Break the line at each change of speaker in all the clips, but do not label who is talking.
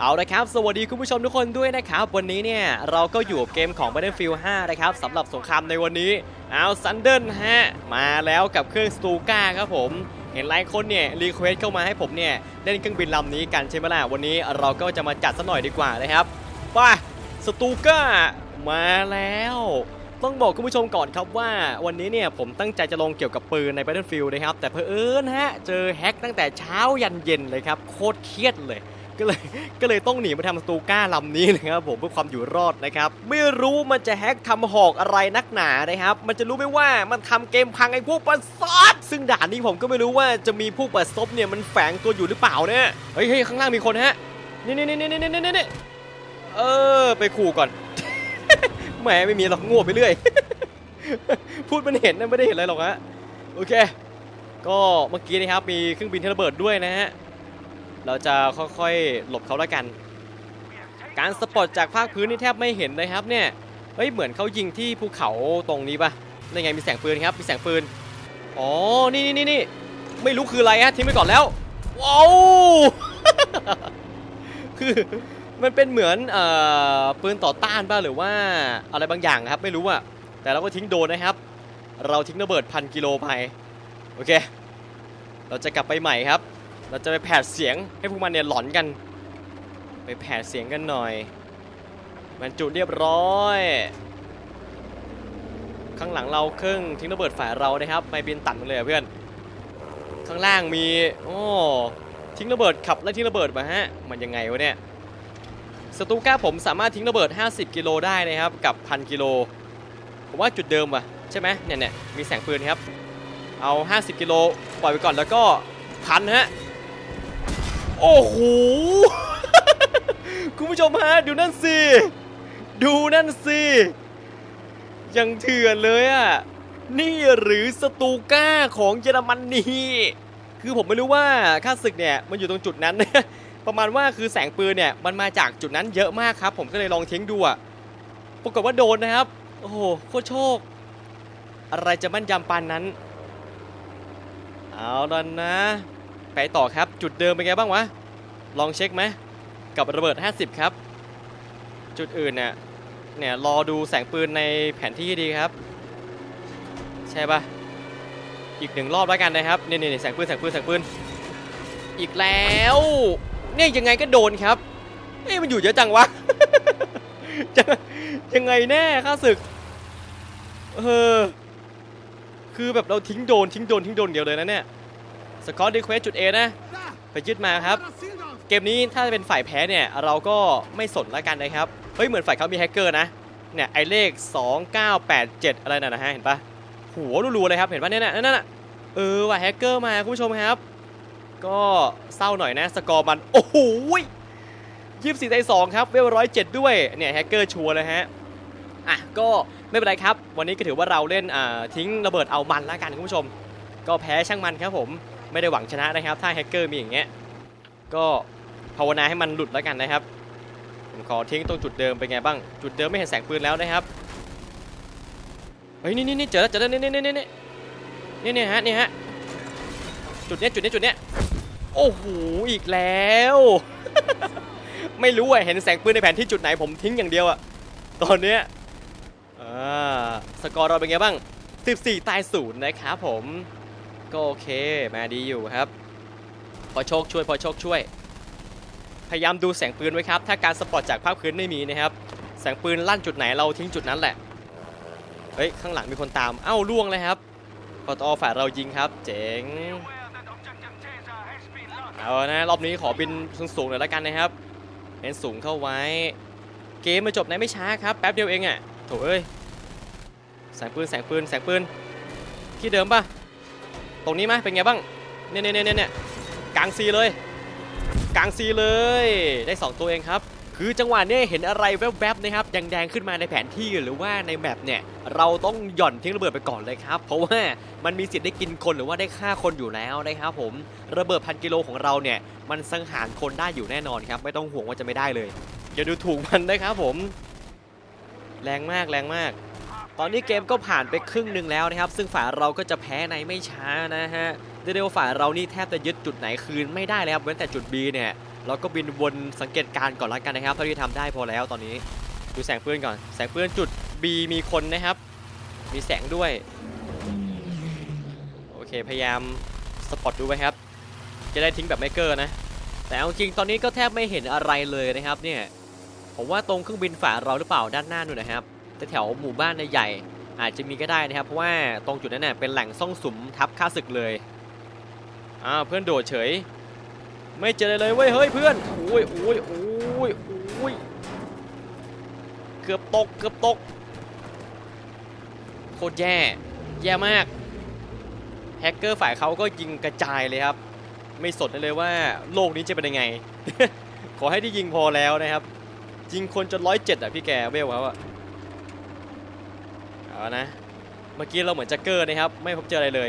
เอาละครับ สวัสดีคุณผู้ชมทุกคนด้วยนะครับ วันนี้เนี่ยเราก็อยู่กับเกมของ Battlefield 5 นะครับสำหรับสงครามในวันนี้เอาซันเดิลฮะมาแล้วกับเครื่องสตูก้าครับผม เห็นหลายคนเนี่ยรีเควสเข้ามาให้ผมเนี่ยเล่นเครื่องบินลำนี้กันใช่ไหมล่ะวันนี้เราก็จะมาจัดซะหน่อยดีกว่านะครับไปสตูก้ามาแล้ว ต้องบอกคุณผู้ชมก่อนครับว่า วันนี้เนี่ยผมตั้งใจจะลงเกี่ยวกับปืนใน Battlefield นะครับแต่เพอเอิญฮะเจอแฮ็กตั้งแต่เช้ายันเย็นเลยครับโคตรเครียดเลย ก็เลยก็เลยต้องหนีมาทำสตูก้าลำนี้นะครับผมเพื่อความอยู่รอดนะครับ ไม่รู้มันจะแฮกทำหอกอะไรนักหนานะครับ มันจะรู้ไหมว่ามันทำเกมพังไอ้พวกประสดซึ่งด่านนี้ผมก็ไม่รู้ว่าจะมีพวกประสบเนี่ยมันแฝงตัวอยู่หรือเปล่าเนี่ยเฮ้ยข้างล่างมีคนฮะนี่นี่นี่นี่นี่นี่นี่เออไปขู่ก่อนแหมไม่มีหรอกง่ไปเรื่อย พูดมันเห็นนะไม่ได้เห็นอะไรหรอกฮะโอเค ก็เมื่อกี้นะครับมีเครื่องบินที่ระเบิดด้วยนะฮะ เราจะค่อยๆ หลบเขาแล้วกัน การสปอตจากภาคพื้นนี่แทบไม่เห็นเลยครับเนี่ยเฮ้ยเหมือนเขายิงที่ภูเขาตรงนี้ปะนี่ไงมีแสงปืนครับมีแสงปืนอ๋อนี่นี่นี่นี่ไม่รู้คืออะไรฮะทิ้งไปก่อนแล้วว้าวคือมันเป็นเหมือนเอ่อปืนต่อต้านป่ะหรือว่าอะไรบางอย่างครับไม่รู้อะแต่เราก็ทิ้งโดนนะครับ เราทิ้งระเบิดพันกิโลไปโอเค เราจะกลับไปใหม่ครับ เราจะไปแผดเสียงให้พวกมันเนี่ยหลอนกัน ไปแผดเสียงกันหน่อย มันจุเรียบร้อย ข้างหลังเราเครื่องทิ้งระเบิดฝ่ายเรานะครับไม่บินตัดมาเลยอะเพื่อน ข้างล่างมีโอ้ทิ้งระเบิดขับและทิ้งระเบิดมาฮะ มันยังไงวะเนี่ยสตูก้าผมสามารถทิ้งระเบิด 50 กิโลได้นะครับกับพันกิโลผมว่าจุดเดิมว่ะใช่ไหมเนี่ยเนี่ยมีแสงปืนครับ เอา 50 กิโลปล่อยไปก่อนแล้วก็พันฮะ โอ้โห คุณผู้ชมฮะดูนั่นสิ ดูนั่นสิ ยังเถื่อนเลยอะนี่หรือสตูก้าของเยอรมนนีคือผมไม่รู้ว่าค่าศึกเนี่ยมันอยู่ตรงจุดนั้น ประมาณว่าคือแสงปืนเนี่ยมันมาจากจุดนั้นเยอะมากครับ ผมก็เลยลองทิ้งดูอะปรากฏว่าโดนนะครับ โอ้โหโคตรโชค อะไรจะมั่นยำปานนั้น เอาดันนะ ไปต่อครับ จุดเดิมเป็นไงบ้างวะ ลองเช็คไหม กับระเบิด 50 ครับ จุดอื่นเนี่ยเนี่ยรอดูแสงปืนในแผนที่ดีครับ ใช่ปะอีกหนึ่งรอบแล้วกันนะครับนี่นี่นี่แสงปืนแสงปืนแสงปืน อีกแล้ว เนี่ยยังไงก็โดนครับเอ้มันอยู่เยอะจังวะยังไงแน่ข้าศึก เออ คือแบบเราทิ้งโดนทิ้งโดนทิ้งโดนเดียวเลยนะเนี่ย สกอตดีเควสจุด A นะ ไปยึดมาครับ เกมนี้ถ้าเป็นฝ่ายแพ้เนี่ย เราก็ไม่สนแล้วกันนะครับ เฮ้ย เหมือนฝ่ายเขามีแฮกเกอร์นะ เนี่ย ไอเลข 2987 อะไรน่ะนะฮะ เห็นปะหัวรัวๆเลยครับ เห็นปะเนี่ยนั่นน่ะเออว่ะแฮกเกอร์มาคุณผู้ชมครับ ก็เศร้าหน่อยนะ สกอร์มัน โอ้โหยี่สิบสี่ในสองครับเวลร้อยเจ็ดด้วย เนี่ยแฮกเกอร์ชัวร์เลยฮะ อะก็ไม่เป็นไรครับ วันนี้ก็ถือว่าเราเล่นทิ้งระเบิดเอามันแล้วกันคุณผู้ชม ก็แพ้ช่างมันครับผม ไม่ได้หวังชนะนะครับ ถ้าแฮกเกอร์มีอย่างเงี้ยก็ภาวนาให้มันหลุดแล้วกันนะครับ ผมขอทิ้งตรงจุดเดิมเป็นไงบ้าง จุดเดิมไม่เห็นแสงปืนแล้วนะครับเฮ้ยนี่นี่เจอแล้วเจอแล้วนี่นี่นี่นี่นี่นี่ฮะนี่ฮะจุดเนี้ยจุดเนี้ยจุดเนี้ยโอ้โหอีกแล้ว ไม่รู้อะเห็นแสงปืนในแผนที่จุดไหนผมทิ้งอย่างเดียวอะตอนเนี้ยอ่าสกอร์เราเป็นไงบ้าง 14 ตายศูนย์นะครับผม ก็โอเค มาดีอยู่ครับ พอโชคช่วย พอโชคช่วย พยายามดูแสงปืนไว้ครับ ถ้าการสปอร์ตจากภาคพื้นไม่มีนะครับ แสงปืนลั่นจุดไหนเราทิ้งจุดนั้นแหละ เฮ้ย ข้างหลังมีคนตาม เอ้าล่วงเลยครับปตอฝ่ายเรายิงครับ เจ๋ง เอานะรอบนี้ขอบินสูงๆหน่อยแล้วกันนะครับเน้นสูงเข้าไว้ เกมมาจบในไม่ช้าครับแป๊บเดียวเองอะ่ะโถเอ้ยแสงปืนแสงปืนแสงปืนที่เดิมป่ะ ตรงนี้ไหมเป็นไงบ้างเนี่ยเนี่ยเนี่ยเนี่ยกลางซีเลยกลางซีเลยได้ 2 ตัวเองครับ คือจังหวะเนี้เห็นอะไรแวบๆนะครับแดงๆขึ้นมาในแผนที่หรือว่าในแมปเนี่ยเราต้องหย่อนทิ้งระเบิดไปก่อนเลยครับ เพราะว่ามันมีสิทธิ์ได้กินคนหรือว่าได้ฆ่าคนอยู่แล้วนะครับผมระเบิดพันกิโลของเราเนี่ยมันสังหารคนได้อยู่แน่นอนครับ ไม่ต้องห่วงว่าจะไม่ได้เลยอย่าดูถูกมันนะครับผม แรงมากแรงมาก ตอนนี้เกมก็ผ่านไปครึ่งหนึ่งแล้วนะครับ ซึ่งฝ่ายเราก็จะแพ้ในไม่ช้านะฮะเรียกว่าฝ่ายเรานี่แทบจะยึดจุดไหนคืนไม่ได้เลยครับเว้นแต่จุด B เนี่ยเราก็บินวนสังเกตการณ์ก่อนละกันนะครับเท่าที่ทำได้พอแล้วตอนนี้ดูแสงปืนก่อน แสงปืนจุด B มีคนนะครับ มีแสงด้วยโอเคพยายามสปอตดูไว้ครับ จะได้ทิ้งแบบไม่เกอร์นะ แต่เอาจริงตอนนี้ก็แทบไม่เห็นอะไรเลยนะครับเนี่ยผมว่าตรงเครื่องบินฝ่าเราหรือเปล่าด้านหน้านู่นนะครับ แต่แถวหมู่บ้านใหญ่อาจจะมีก็ได้นะครับ เพราะว่าตรงจุดนั้นเน่ยเป็นแหล่งซ่องสุมทับค่าศึกเลยอ้าวเพื่อนโดดเฉย ไม่เจอเลยเว้ยเฮ้ยเพื่อนโอ้ยโอ้ยโอ้ยโอ้ยเกือบตกเกือบตกโคตรแย่แย่มากแฮกเกอร์ฝ่ายเขาก็ยิงกระจายเลยครับ ไม่สนเลยว่าโลกนี้จะเป็นยังไง ขอให้ได้ยิงพอแล้วนะครับยิงคนจนร้อยเจ็ดอะพี่แกเวลเขาอะ เอานะ เมื่อกี้เราเหมือนจะเกอร์นะครับ ไม่พบเจออะไรเลย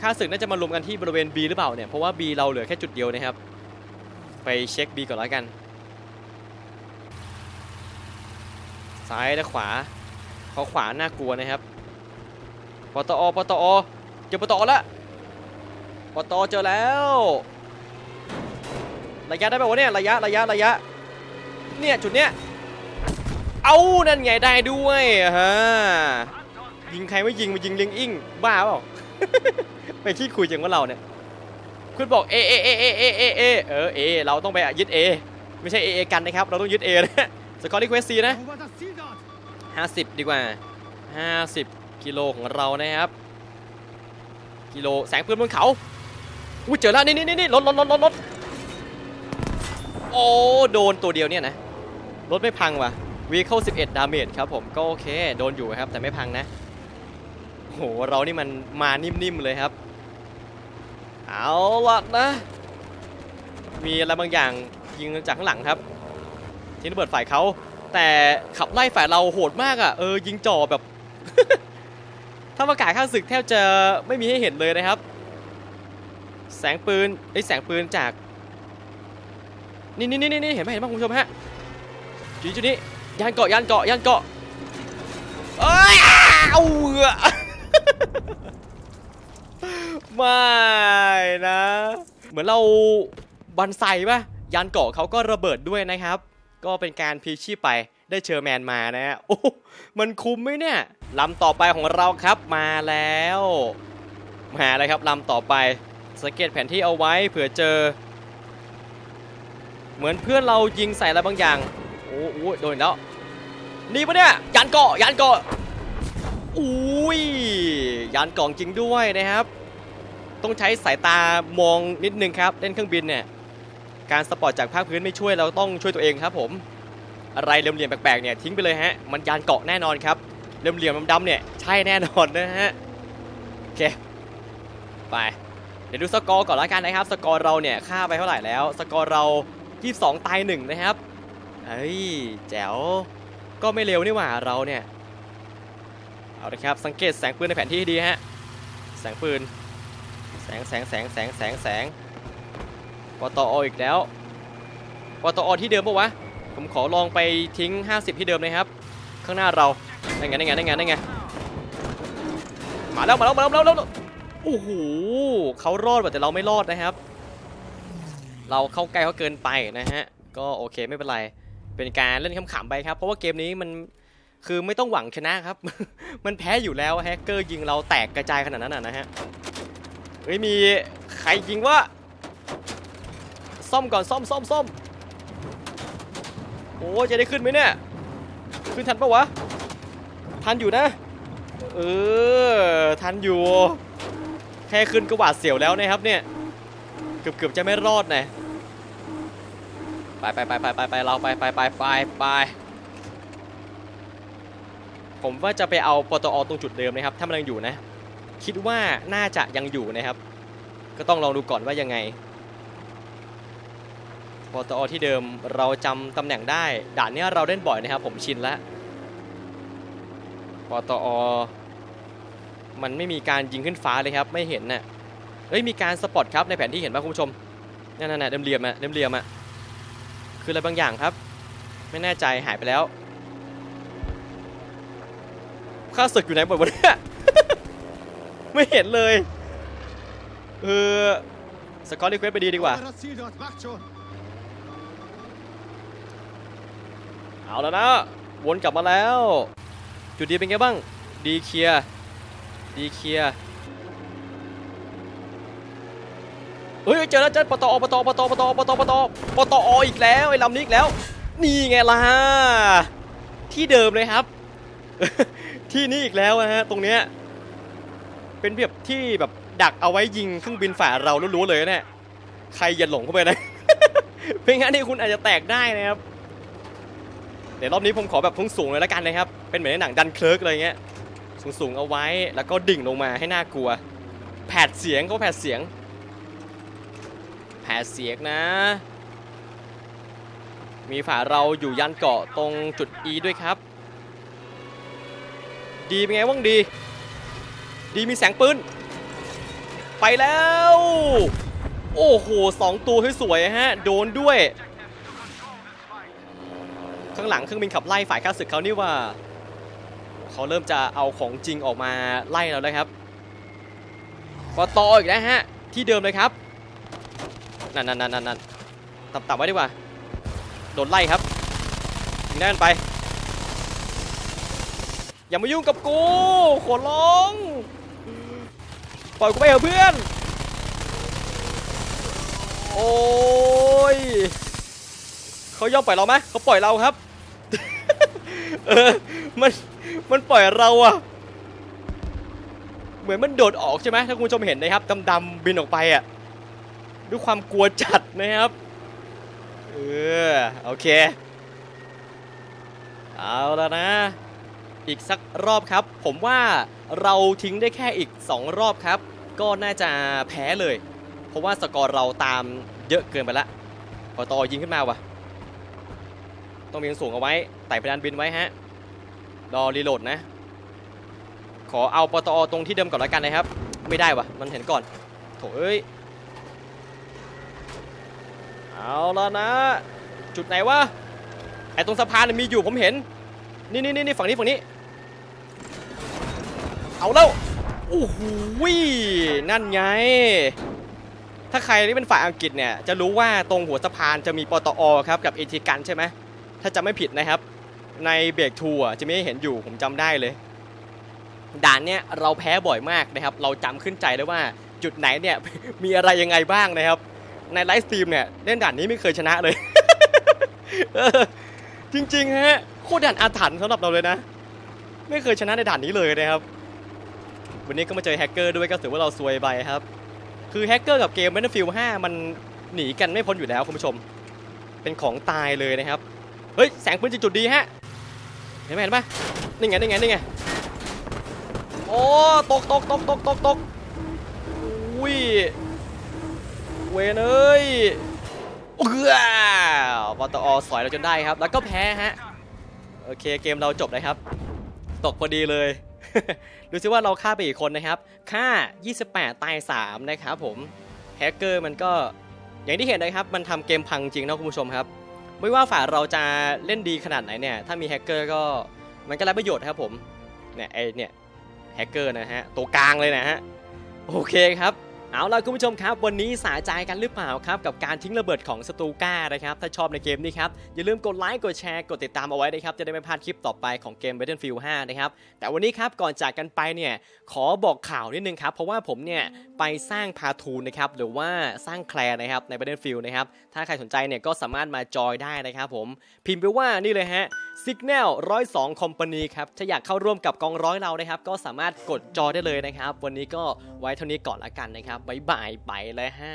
ค่าศึกน่าจะมารวมกันที่บริเวณ B หรือเปล่าเนี่ย เพราะว่า B เราเหลือแค่จุดเดียวนะครับ ไปเช็ค B ก่อนแล้วกัน ซ้ายและขวาขาขวาน่ากลัวนะครับ ปตอ ปตอ เจอปตอแล้วปตอเจอแล้ว ระยะได้ป่าวะเนี่ย ระยะ ระยะ ระยะ เนี่ย จุดเนี้ย เอานั่นไงได้ด้วยฮะยิงใครไม่ยิงมายิงเลียงอิงบ้าเปล่าไปขี้คุยจังว่าเราเนี่ยคุณบอกเอเอเอเอเอเอเอเออเอเราต้องไปยึดเอไม่ใช่เอเอกันนะครับ เราต้องยึดเอนะสกอร์ที่เควสซีนะ
Over the sea dot.
50ดีกว่า50กิโลของเรานะครับ กิโลแสงปืนบนเขาอุ้ยเจอแล้วนี่นี่นี่รถรถรถรถรถโอ้โดนตัวเดียวเนี่ยนะรถไม่พังว่ะ วีเข้า11 ดาเมจครับผมก็โอเค โดนอยู่ครับ แต่ไม่พังนะโหเรานี่มันมานิ่มๆเลยครับ เอาละนะ มีอะไรบางอย่างยิงจากข้างหลังครับที่ระเบิดฝ่ายเขาแต่ขับไล่ฝ่ายเราโหดมากอะเออยิงจ่อแบบถ้าประกาศข้างศึกแทบจะไม่มีให้เห็นเลยนะครับ แสงปืนไอ้แสงปืนจาก นี่นี่นี่นี่เห็นไหมเห็นไหมคุณผู้ชมฮะจุดจุดนี้ ยานเกาะยานเกาะยานเกาะเอ้ยเอาเหอไม่นะ เหมือนเราบันไซป่ะยานเกาะเขาก็ระเบิดด้วยนะครับ ก็เป็นการพีชีพไปได้เชอร์แมนมานะฮะโอ้มันคุ้มไหมเนี่ยลำต่อไปของเราครับมาแล้วมาแล้วครับลำต่อไปสังเกตแผนที่เอาไว้เผื่อเจอ เหมือนเพื่อนเรายิงใส่อะไรบางอย่าง อ้โหโดนแล้วนี่ปะเนี่ยยานเกาะยานเกาะอุ้ยยานเกาะจริงด้วยนะครับ ต้องใช้สายตามองนิดนึงครับเล่นเครื่องบินเนี่ยการสปอร์ตจากภาคพื้นไม่ช่วยเราต้องช่วยตัวเองครับผมอะไรเหลี่ยมๆแปลกๆเนี่ยทิ้งไปเลยฮะมันยานเกาะแน่นอนครับเหลี่ยมๆดำๆเนี่ยใช่แน่นอนนะฮะโอเคไปเดี๋ยวดูสกอร์ก่อนละกันนะครับ สกอร์เราเนี่ยค่าไปเท่าไหร่แล้ว สกอร์เรา 22 ตาย1นะครับ เฮ้ยแจ๋วก็ไม่เร็วนี่หว่าเราเนี่ยเอาละครับสังเกตแสงปืนในแผนที่ดีฮะแสงปืนแสงแสงแสงแสงแสงแสงปตออีกแล้วปตอที่เดิมปะวะผมขอลองไปทิ้ง 50 ที่เดิมเลยครับ ข้างหน้าเราได้ไงได้ไงได้ไงได้ไงมาแล้วมาแล้วมาแล้วมาแล้วโอ้โหเขารอดแต่เราไม่รอดนะครับ เราเข้าใกล้เขาเกินไปนะฮะก็โอเคไม่เป็นไร เป็นการเล่นขำๆไปครับ เพราะว่าเกมนี้มันคือไม่ต้องหวังชนะครับ มันแพ้อยู่แล้วแฮกเกอร์ยิงเราแตกกระจายขนาดนั้นนะนะฮะเฮ้ยมีใครยิงวะซ่อมก่อนซ่อมซ่อมซ่อมโอ้จะได้ขึ้นไหมเนี่ย ขึ้นทันปะวะ ทันอยู่นะ เออ ทันอยู่ แค่ขึ้นก็หวาดเสียวแล้วนะครับเนี่ย เกือบเกือบจะไม่รอดนะ ไปไปไปไปไปไปเราไปไปไปไปไปผมว่าจะไปเอาปตอตรงจุดเดิมนะครับ ถ้ามันยังอยู่นะ คิดว่าน่าจะยังอยู่นะครับ ก็ต้องลองดูก่อนว่ายังไงปตอที่เดิมเราจำตำแหน่งได้ ด่านนี้เราเล่นบ่อยนะครับ ผมชินแล้วปตอมันไม่มีการยิงขึ้นฟ้าเลยครับ ไม่เห็นน่ะเอ้ยมีการสปอตครับในแผนที่เห็นป่ะคุณผู้ชมนั่นน่ะเดิมเรียมอะเดิมเรียมอะ คืออะไรบางอย่างครับ ไม่แน่ใจหายไปแล้วข้าศึกอยู่ไหนหมดวะเนี่ยไม่เห็นเลยเออสกอร์รีเควสไปดีดีกว่า เอาแล้วนะ วนกลับมาแล้ว จุดดีเป็นไงบ้าง ดีเคลียร์ดีเคลียร์ เฮ้ยเจอแล้วเจอปตอปตอปตอปตอปตอปตอปตออีกแล้วไอ้ลำนี้อีกแล้ว นี่ไงล่ะที่เดิมเลยครับ ที่นี่อีกแล้วนะฮะตรงเนี้ยเป็นแบบที่แบบดักเอาไว้ยิงเครื่องบินฝ่าเรารู้ๆเลยเนี่ยใครอย่าหลงเข้าไปนะเป็นงั้นนี่คุณอาจจะแตกได้นะครับเดี๋ยวรอบนี้ผมขอแบบสูงๆเลยแล้วกันนะครับ เป็นเหมือนในหนังดันเคิร์กอะไรเงี้ยสูงๆเอาไว้แล้วก็ดิ่งลงมาให้น่ากลัว แผดเสียงก็แผดเสียง แผดเสียงนะ มีฝาเราอยู่ยันเกาะตรงจุด E ด้วยครับ ดีเป็นไงว่างดี ดีมีแสงปืน ไปแล้ว โอ้โหสองตัวสวยๆฮะ โดนด้วย ข้างหลังเครื่องบินขับไล่ฝ่ายข้าศึกเขานี่ว่าเขาเริ่มจะเอาของจริงออกมาไล่แล้วนะครับปตออีกแล้วฮะ ที่เดิมเลยครับ นั่นนั่นนั่นนั่นตับตับไว้ดีกว่า โดนไล่ครับยิงแน่นไป อย่ามายุ่งกับกูขอร้อง ปล่อยกูไปเถอะเพื่อน โอ้ยเขายอมปล่อยเราไหมเขาปล่อยเราครับ เออ มัน มันปล่อยเราอะเหมือนมันโดดออกใช่ไหมถ้าคุณผู้ชมเห็นนะครับดำๆบินออกไปอะ ด้วยความกลัวจัดนะครับ เออ โอเค เอาแล้วนะ อีกสักรอบครับ ผมว่าเราทิ้งได้แค่อีก 2 รอบครับ ก็น่าจะแพ้เลย เพราะว่าสกอร์เราตามเยอะเกินไปละพอตอยิงขึ้นมาวะต้องมีสูงเอาไว้ไต่เพดานบินไว้ฮะรอรีโหลดนะ ขอเอาปตอตรงที่เดิมก่อนแล้วกันนะครับ ไม่ได้วะมันเห็นก่อน โถเอ้ย เอาแล้วนะ จุดไหนวะไอตรงสะพานมีอยู่ผมเห็น นี่นี่นี่ฝั่งนี้ฝั่งนี้ เอาแล้วโอ้โหนั่นไง ถ้าใครที่เป็นฝ่ายอังกฤษเนี่ยจะรู้ว่าตรงหัวสะพานจะมีปตอครับกับเอทีกันใช่ไหมถ้าจำไม่ผิดนะครับ ในเบรกทัวร์จะไม่เห็นอยู่ผมจำได้เลย ด่านเนี้ยเราแพ้บ่อยมากนะครับ เราจำขึ้นใจเลยว่าจุดไหนเนี่ยมีอะไรยังไงบ้างนะครับ ในไลฟ์สตรีมเนี่ยเล่นด่านนี้ไม่เคยชนะเลย จริงๆฮะโคตรด่านอาถรรพ์สำหรับเราเลยนะ ไม่เคยชนะในด่านนี้เลยนะครับ วันนี้ก็มาเจอแฮกเกอร์ด้วยก็ถือว่าเราซวยไปครับ คือแฮกเกอร์กับเกม Battlefield 5 มันหนีกันไม่พ้นอยู่แล้วคุณผู้ชม เป็นของตายเลยนะครับ เฮ้ย แสงปืนจากจุดดีฮะ เห็นไหมเห็นไหมนี่ไงนี่ไงนี่ไง โอ้ ตกตกตกตกตกตกอุ้ย เวนเอ้ยเออปตอสอยเราจนได้ครับ แล้วก็แพ้ฮะ โอเคเกมเราจบนะครับ ตกพอดีเลย ดูซิว่าเราฆ่าไปอีกคนนะครับ ฆ่า 28 ตาย 3 นะครับผม แฮกเกอร์มันก็อย่างที่เห็นนะครับ มันทำเกมพังจริงนะคุณผู้ชมครับ ไม่ว่าฝ่ายเราจะเล่นดีขนาดไหนเนี่ย ถ้ามีแฮกเกอร์ก็มันก็ไร้ประโยชน์ครับผม เนี่ยไอเนี่ยแฮกเกอร์นะฮะ ตัวกลางเลยนะฮะ โอเคครับ เอาล่ะคุณผู้ชมครับวันนี้สาใจกันหรือเปล่าครับกับการทิ้งระเบิดของสตูก้านะครับถ้าชอบในเกมนี้ครับอย่าลืมกดไลค์กดแชร์กดติดตามเอาไว้นะครับจะได้ไม่พลาดคลิปต่อไปของเกม Battlefield 5นะครับแต่วันนี้ครับก่อนจากกันไปเนี่ยขอบอกข่าวนิดนึงครับเพราะว่าผมเนี่ยไปสร้างพาทูนนะครับหรือว่าสร้างแคลร์นะครับใน Battlefield นะครับถ้าใครสนใจเนี่ยก็สามารถมาจอยได้นะครับผมพิมพ์ไปว่านี่เลยฮะ Signal 102 Company ครับ ถ้าอยากเข้าร่วมกับกองร้อยเรานะครับ ก็สามารถกดจอได้เลยนะครับ วันนี้ก็ไว้เท่านี้ก่อนละกันนะครับ บ๊ายบายไปเลยฮะ